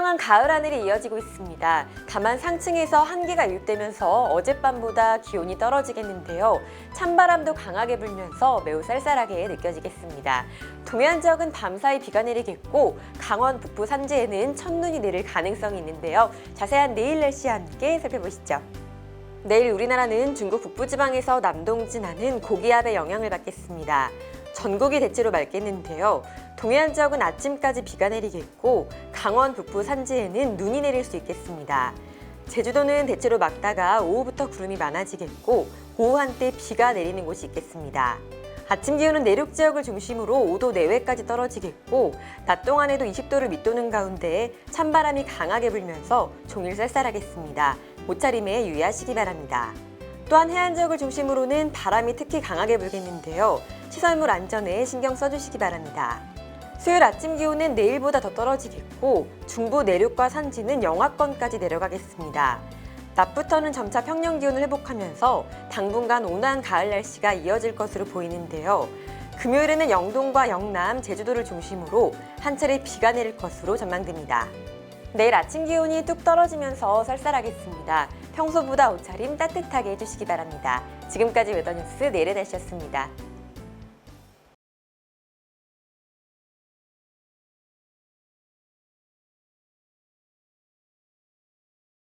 선명한 가을 하늘이 이어지고 있습니다. 다만 상층에서 한기가 유입되면서 어젯밤보다 기온이 떨어지겠는데요. 찬바람도 강하게 불면서 매우 쌀쌀하게 느껴지겠습니다. 동해안 지역은 밤사이 비가 내리겠고 강원 북부 산지에는 첫눈이 내릴 가능성이 있는데요. 자세한 내일 날씨와 함께 살펴보시죠. 내일 우리나라는 중국 북부지방에서 남동 진하는 고기압의 영향을 받겠습니다. 전국이 대체로 맑겠는데요. 동해안 지역은 아침까지 비가 내리겠고 강원 북부 산지에는 눈이 내릴 수 있겠습니다. 제주도는 대체로 맑다가 오후부터 구름이 많아지겠고 오후 한때 비가 내리는 곳이 있겠습니다. 아침 기온은 내륙 지역을 중심으로 5도 내외까지 떨어지겠고 낮 동안에도 20도를 밑도는 가운데 찬바람이 강하게 불면서 종일 쌀쌀하겠습니다. 옷차림에 유의하시기 바랍니다. 또한 해안 지역을 중심으로는 바람이 특히 강하게 불겠는데요. 시설물 안전에 신경 써주시기 바랍니다. 수요일 아침 기온은 내일보다 더 떨어지겠고 중부 내륙과 산지는 영하권까지 내려가겠습니다. 낮부터는 점차 평년 기온을 회복하면서 당분간 온화한 가을 날씨가 이어질 것으로 보이는데요. 금요일에는 영동과 영남, 제주도를 중심으로 한 차례 비가 내릴 것으로 전망됩니다. 내일 아침 기온이 뚝 떨어지면서 쌀쌀하겠습니다. 평소보다 옷차림 따뜻하게 해주시기 바랍니다. 지금까지 웨더뉴스 내일의 날씨였습니다.